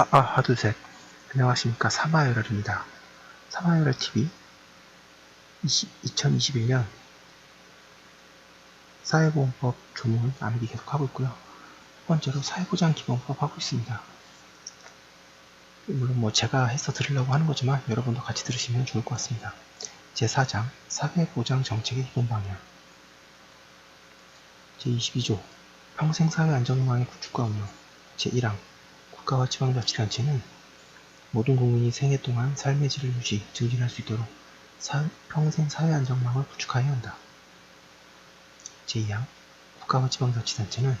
아, 아, 하두 셋. 안녕하십니까. 사마열혈입니다. 사마열혈 TV 2021년 사회보험법 조문 암기 계속 하고 있고요. 첫 번째로 사회보장 기본법 하고 있습니다. 물론 뭐 제가 해서 들으려고 하는 거지만 여러분도 같이 들으시면 좋을 것 같습니다. 제4장 사회보장 정책의 기본 방향 제22조 평생사회안전망의 구축과 운영 제1항 국가와 지방자치단체는 모든 국민이 생애 동안 삶의 질을 유지, 증진할 수 있도록 사, 평생 사회 안전망을 구축하여야 한다. 제2항 국가와 지방자치단체는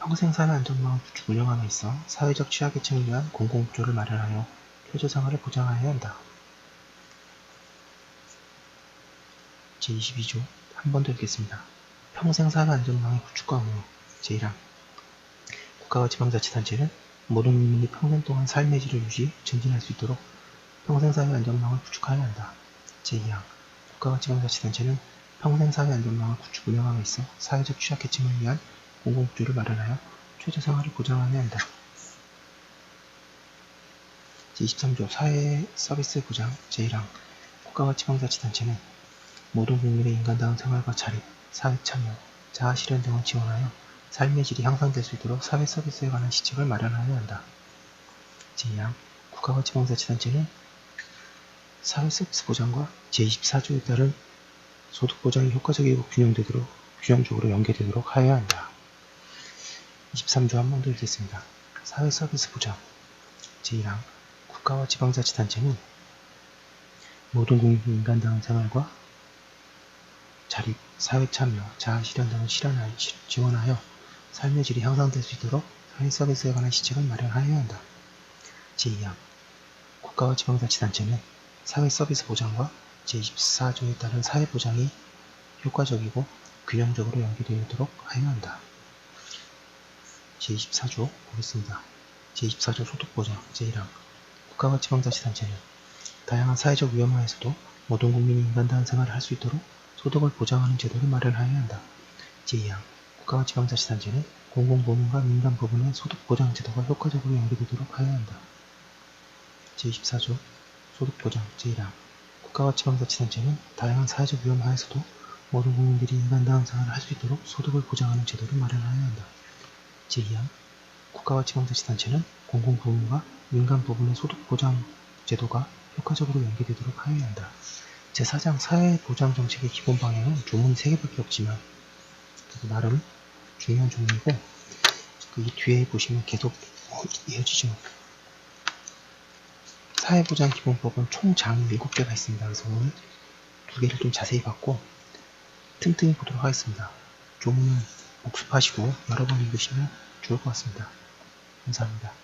평생 사회 안전망을 구축 운영함에 있어 사회적 취약계층을 위한 공공구조를 마련하여 표저생활을 보장하여야 한다. 제22조 한 번 더 읽겠습니다. 평생 사회 안전망의 구축과 운영 제1항 국가와 지방자치단체는 모든 국민이 평생 동안 삶의 질을 유지, 증진할 수 있도록 평생사회 안전망을 구축하여야 한다. 제2항 국가와 지방자치단체는 평생사회 안전망을 구축 운영함에 있어 사회적 취약계층을 위한 공공구조를 마련하여 최저생활을 보장하여야 한다. 제23조 사회 서비스 보장 제1항 국가와 지방자치단체는 모든 국민의 인간다운 생활과 자립, 사회 참여, 자아 실현 등을 지원하여 삶의 질이 향상될 수 있도록 사회 서비스에 관한 시책을 마련하여야 한다. 제2항 국가와 지방자치단체는 사회 서비스 보장과 제24조에 따른 소득 보장이 효과적이고 균형되도록 균형적으로 연계되도록 하여야 한다. 23조 한 번 더 읽겠습니다. 사회 서비스 보장 제1항 국가와 지방자치단체는 모든 국민 인간다운 생활과 자립, 사회 참여, 자아 실현 등을 실현하여, 지원하여 삶의 질이 향상될 수 있도록 사회 서비스에 관한 시책을 마련하여야 한다. 제2항 국가와 지방자치단체는 사회 서비스 보장과 제24조에 따른 사회 보장이 효과적이고 균형적으로 연계되도록 하여야 한다. 제24조 보겠습니다. 제24조 소득보장 제1항 국가와 지방자치단체는 다양한 사회적 위험 하에서도 모든 국민이 인간다운 생활을 할 수 있도록 소득을 보장하는 제도를 마련하여야 한다. 제2항 국가와 지방자치단체는 공공부문과 민간 부문의 소득보장제도가 효과적으로 연계되도록 하여야 한다. 제24조 소득보장 제1항 국가와 지방자치단체는 다양한 사회적 위험 하에서도 모든 국민들이 인간다운 생활을 할 수 있도록 소득을 보장하는 제도를 마련하여야 한다. 제2항 국가와 지방자치단체는 공공부문과 민간 부문의 소득보장 제도가 효과적으로 연계되도록 하여야 한다. 제4장 사회보장정책의 기본 방향은 조문 3개밖에 없지만 나름 중요한 종목이고 그이 뒤에 보시면 계속 이어지죠. 사회보장 기본법은 총 장이 7개가 있습니다. 그래서 오늘 두 개를 좀 자세히 봤고 틈틈이 보도록 하겠습니다. 조문은 복습하시고 여러 번 읽으시면 좋을 것 같습니다. 감사합니다.